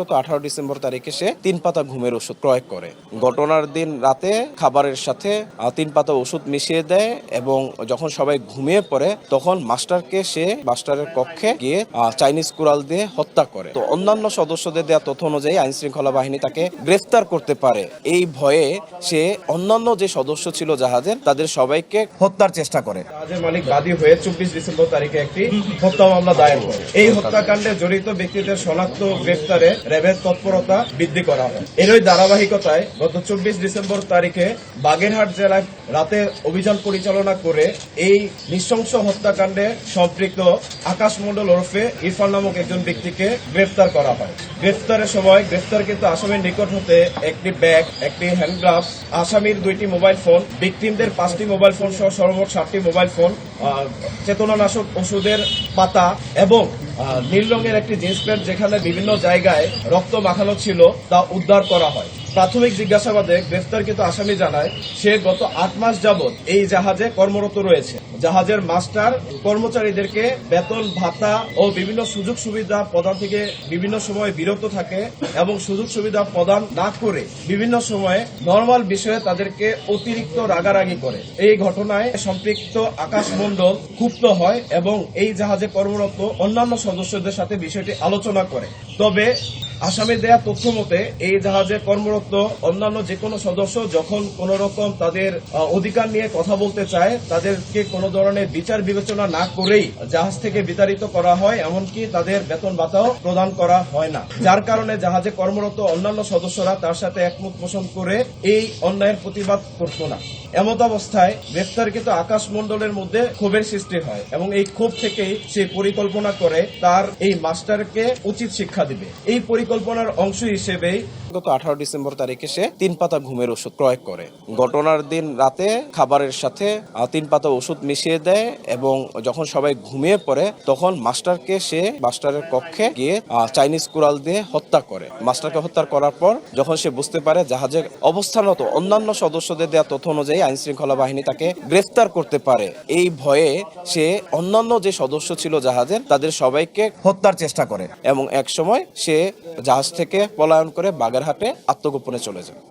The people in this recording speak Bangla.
গত আঠারো ডিসেম্বর তারিখে সে তিন পাতা ঘুমের ওষুধ ক্রয় করে। ঘটনার দিন রাতে খাবারের সাথে তিন পাতা ওষুধ মিশিয়ে দেয় এবং যখন সবাই ঘুমিয়ে পড়ে, তখন মাস্টারকে সে মাস্টারের কক্ষে গিয়ে চাইনিজ কুড়াল দিয়ে হত্যা করে। তো অন্যান্য সদস্যদের দেওয়া তথ্য অনুযায়ী আইন শৃঙ্খলা বাহিনী তাকে গ্রেফতার করতে পারে। এই ভয়ে সে অন্যান্য যে সদস্য ছিল জাহাজের, তাদের সবাইকে হত্যার চেষ্টা করে। জাহাজের মালিক বাদী হয়ে চব্বিশ ডিসেম্বর তারিখে একটি হত্যা মামলা দায়ের করে। এই হত্যাকাণ্ডে জড়িত ব্যক্তিদের শনাক্ত, গ্রেফতারে র্যাবের তৎপরতা বৃদ্ধি করা হয়। এরই ধারাবাহিকতায় গত চব্বিশ ডিসেম্বর তারিখে বাগেরহাট জেলায় রাতে অভিযান পরিচালনা করে এই নৃশংস হত্যাকাণ্ডে সম্পৃক্ত আকাশ মণ্ডল ওরফে ইরফান নামক একজন ব্যক্তিকে গ্রেফতার করা হয়। গ্রেফতারের সময় গ্রেফতারকৃত আসামির নিকট হতে একটি ব্যাগ, একটি হ্যান্ড গ্লাভস, আসামির দুইটি মোবাইল ফোন, ভিকটিমদের পাঁচটি মোবাইল ফোন সহ সর্বমোট সাতটি মোবাইল ফোন চেতনানাশক ওষুধের পাতা এবং নীল রঙের একটি জিন্স প্যান্ট যেখানে বিভিন্ন জায়গায় রক্ত মাখানো ছিল তা উদ্ধার করা হয়। প্রাথমিক জিজ্ঞাসাবাদে গ্রেফতারকৃত আসামি জানায়, সে গত আট মাস যাবৎ এই জাহাজে কর্মরত রয়েছে। জাহাজের মাস্টার কর্মচারীদেরকে বেতন, ভাতা ও বিভিন্ন সুযোগ সুবিধা প্রদান থেকে বিভিন্ন সময় বিরত থাকে এবং সুযোগ সুবিধা প্রদান না করে বিভিন্ন সময়ে নর্মাল বিষয়ে তাদেরকে অতিরিক্ত রাগারাগি করে। এই ঘটনায় সম্পৃক্ত আকাশ মণ্ডল ক্ষুব্ধ হয় এবং এই জাহাজে কর্মরত অন্যান্য সদস্যদের সাথে বিষয়টি আলোচনা করে। তবে আসামি দেয়া তথ্য মতে, এই জাহাজে কর্মরত অন্যান্য যে কোনো সদস্য যখন কোন রকম তাদের অধিকার নিয়ে কথা বলতে চায়, তাদেরকে কোনো ধরনের বিচার বিবেচনা না করেই জাহাজ থেকে বিতাড়িত করা হয়, এমনকি তাদের বেতন ভাতাও প্রদান করা হয় না। যার কারণে জাহাজে কর্মরত অন্যান্য সদস্যরা তার সাথে একমত পোষণ করে এই অন্যায়ের প্রতিবাদ করত না। এমত অবস্থায় গ্রেফতারকৃত আকাশ মণ্ডলের মধ্যে ক্ষোভের সৃষ্টি হয় এবং এই ক্ষোভ থেকেই সে পরিকল্পনা করে তার এই মাস্টারকে উচিত শিক্ষা দিবে। এই পরিকল্পনার অংশ হিসেবেই গত আঠারো ডিসেম্বর তারিখে সে তিন পাতা ঘুমের ওষুধ ক্রয় করে। ঘটনার দিন রাতে খাবারের সাথে তিন পাতা ওষুধ মিশিয়ে দেয় এবং যখন সবাই ঘুমিয়ে পড়ে, তখন মাস্টারকে সে মাস্টারের কক্ষে গিয়ে চাইনিজ কুড়াল দিয়ে হত্যা করে। মাস্টারকে হত্যা করার পর যখন সে বুঝতে পারে জাহাজে অবস্থানরত অন্যান্য সদস্যদের দেওয়া তথ্য অনুযায়ী আইন শৃঙ্খলা বাহিনী তাকে গ্রেফতার করতে পারে। এই ভয়ে সে অন্যান্য যে সদস্য ছিল জাহাজের, তাদের সবাইকে হত্যার চেষ্টা করে এবং এক সময় সে জাহাজ থেকে পলায়ন করে বাগেরহাটে আত্মগোপনে চলে যায়